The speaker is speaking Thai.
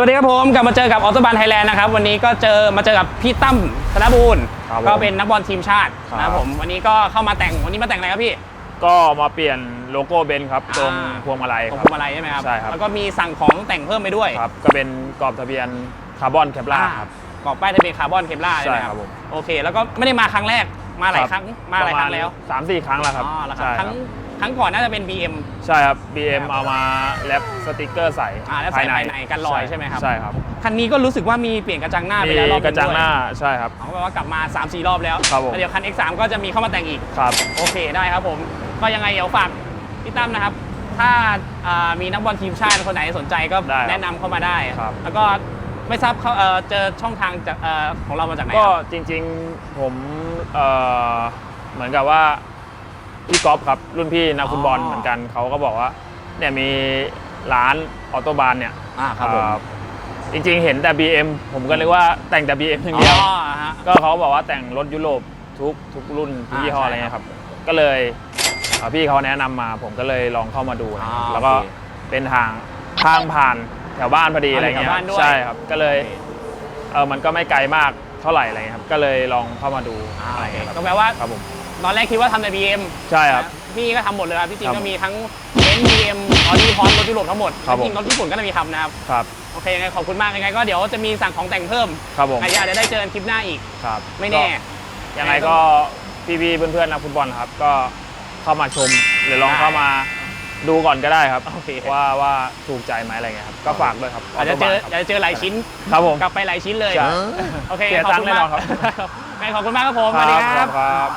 สวัสดีครับผมกลับมาเจอกับออโตบานไทยแลนด์นะครับวันนี้ก็เจอมาเจอกับพี่ตั้มธนบูรณ์ครับผมก็เป็นนักบอลทีมชาติครับ นะครับผมวันนี้ก็เข้ามาแต่งวันนี้มาแต่งอะไรครับพี่ ก็มาเปลี่ยนโลโก้เบนซ์ครับ ตรงอ่า พวงมาลัยของคพรัวงมาลัยใช่ไหมครับใช่ครับ แล้วก็มีสั่งของแต่งเพิ่มไปด้วยครับ ก็เป็นกรอบทะเบียนคาร์บอนแคปลาอ่าครับ กรอบป้ายทะเบียนคาร์บอนเคปล่าใช่ไหมใช่คครัรับบผมโอเค แล้วก็ไม่ได้มาครั้งแรกมาหลายครั้งมาหลายครั้งแล้วสามสี่ครั้งแล้วครับอ๋อแล้วครับใช่ครั้ง ครั้งก่อนน่าจะเป็น BM ใช่ครับ BM เอามาแรปสติกเกอร์ใส่อ่าแรปใส่ภายในกันรอยใช่ไหมครับ ใช่ครับ คันนี้ก็รู้สึกว่ามีเปลี่ยนกระจังหน้าไปมีแล้วรอบกระจังหน้าด้วยใช่ครับเอาแปลว่ากลับมา 3-4 รอบแล้วครับผมแล้วเดี๋ยวคัน X3 ก็จะมีเข้ามาแต่งอีกครับโอเคได้ครับผม ก็ยังไงเดี๋ยวฝากพี่ตั้มนะครับ ถ้าอ่ามีนักบอลทีมชาติคนไหนสนใจก็ได้ครับแนะนำเข้ามาได้ครับแล้วก็ไม่ทราบเขาเอ่อเจอช่องทางจากเอ่อของเรามาจากไหนก็ครับจริง ๆ ผมเอ่อเหมือนกับว่า พี่ก๊อฟครับ รุ่นพี่นักฟุตบอลอ๋อเหมือนกันเขาก็บอกว่าเนี่ยมีร้านออโตบานเนี่ยอ่าครับผมเอ่อจริงๆเห็นแต่ BM ผมก็เลยว่าแต่งแต่ BM อย่างเดียวอ๋อฮะ ก็เขาบอกว่าแต่งรถยุโรปทุกทุกรุ่นทุกอ่ายี่ห้อใช่อะไรเงี้ยครับ ก็เลยเอ่อพี่เขาแนะนำมาผมก็เลยลองเข้ามาดูอ่าแล้วก็โอเคเป็นทางทางผ่านแถวบ้านพอดีอ่าอะไรเงี้ยแถวบ้านด้วย ใช่ครับ ก็เลยเออมันก็ไม่ไกลมากเท่าไหร่อะไรเงี้ยครับ ก็เลยลองเข้ามาดูอ่าอะไรโอเคเงี้ยครับก็แปลว่าครับผม ตอนแรกคิดว่าทำใน BM ใช่ครับนะพี่ก็ทำหมดเลยครับที่จริงครับก็มีทั้งเบนซ์ BM ออดี้พร้อมรถยุโรปทั้งหมดครับจริงๆรถญี่ปุ่นก็จะมีทำนะครับ ครับ โอเคยังไงขอบคุณมากยังไงก็เดี๋ยวจะมีสั่งของแต่งเพิ่มครับผมอาจจะอาจจะได้เจอกันคลิปหน้าอีก ครับไม่แน่ ก็ยังไงก็พี่ๆเพื่อนๆนักฟุตบอลครับ ก็เข้ามาชมหรือลองได้เข้ามาดูก่อนก็ได้ครับ โอเค ว่าว่าถูกใจไหมอะไรเงี้ยครับ ก็ฝากด้วยครับอาจจะเจอครับอาจจะเจอหลายชิ้น ครับผม กลับไปหลายชิ้นเลย ใช่โอเคเสียขอบตังค์คุณแน่มานอกนครับงั้นขอบคุณมากครับผมสวัสดีครับครับ